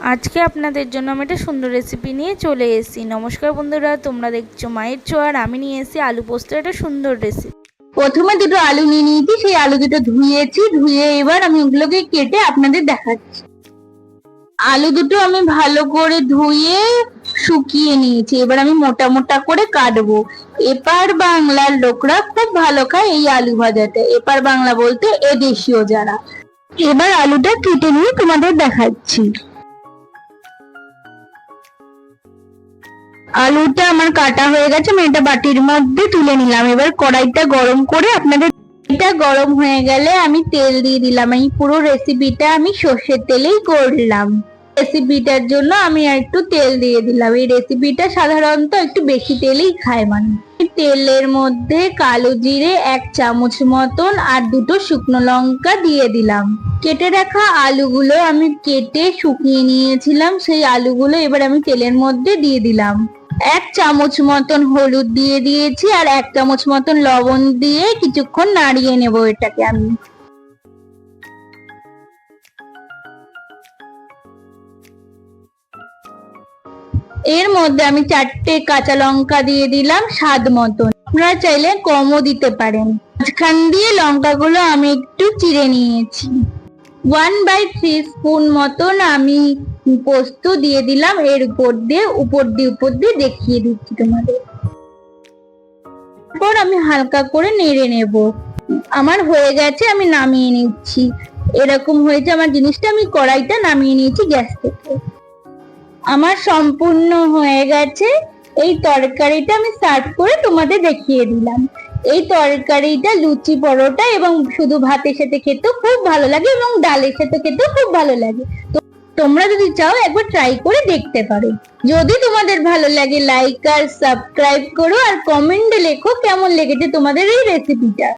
আজকে আপনাদের জন্য আমি একটা সুন্দর রেসিপি নিয়ে চলে এসেছি। নমস্কার বন্ধুরা, তোমরা দেখছ মায়ের ছোঁয়ার আমি নিয়ে এসেছি আলু পোস্তের একটা সুন্দর রেসিপি প্রথমে দুটো আলু নিয়ে নিয়েছি, সেই আলু দুটো ধুয়েছি, ধুয়ে এবার আমি ওগুলোকে কেটে আপনাদের দেখাচ্ছি। আলু দুটো আমি ভালো করে ধুয়ে শুকিয়ে নিয়েছি, এবার আমি মোটা মোটা করে কাটবো। এপার বাংলার লোকরা খুব ভালো খায় এই আলু ভাজাটা এপার বাংলা বলতে এদেশীয় যারা। এবার আলুটা কেটে নিয়ে তোমাদের দেখাচ্ছি। আলুটা আমার কাটা হয়ে গেছে, আমি এটা বাটির মধ্যে তুলে নিলাম। এবার কড়াইটা গরম করে আপনাদের এটা গরম হয়ে গেলে আমি তেল দিয়ে দিলাম। এই পুরো রেসিপিটা আমি সর্ষের তেলেই করলাম। রেসিপিটার জন্য আমি একটু তেল দিয়ে দিলাম। এই রেসিপিটা সাধারণত একটু বেশি তেলেই খায় মানুষ। তেলের মধ্যে কালো জিরে এক চামচ মতন আর দুটো শুকনো লঙ্কা দিয়ে দিলাম। কেটে রাখা আলুগুলো আমি কেটে শুকিয়ে নিয়েছিলাম। সেই আলুগুলো এবার আমি তেলের মধ্যে দিয়ে দিলাম। এক চামচ মতন হলুদ দিয়ে দিয়েছি আর এক চামচ মতন লবণ দিয়ে কিছুক্ষণ নাড়িয়ে নেব এটাকে আমি। এর মধ্যে আমি চারটে কাঁচা লঙ্কা দিয়ে দিলাম স্বাদ মতন। আপনারা চাইলে কমও দিতে পারেন। মাঝখান দিয়ে লঙ্কাগুলো আমি একটু চিড়ে নিয়েছি। ওয়ান বাই থ্রি স্পুন মতন আমি পোস্ত দিয়ে দিলাম, এর উপর দিয়ে উপর দিয়ে উপর দিয়ে দেখিয়ে দিচ্ছি তোমাদের। তারপর আমি হালকা করে নেড়ে নেব। আমার হয়ে গেছে, আমি নামিয়ে নিচ্ছি। এরকম হয়েছে আমার জিনিসটা, আমি কড়াইটা নামিয়ে নিয়েছি গ্যাস থেকে। আমার সম্পূর্ণ হয়ে গেছে। এই তরকারিটা আমি সার্ভ করে তোমাদের দেখিয়ে দিলাম। এই তরকারিটা লুচি পরোটা এবং শুধু ভাতের সাথে খেতেও খুব ভালো লাগে এবং ডালের সাথে খেতেও খুব ভালো লাগে। তো তোমরা যদি চাও, একবার ট্রাই করে দেখতে পারো। যদি তোমাদের ভালো লাগে লাইক আর সাবস্ক্রাইব করো, আর কমেন্টে লেখো কেমন লেগেছে তোমাদের এই রেসিপিটা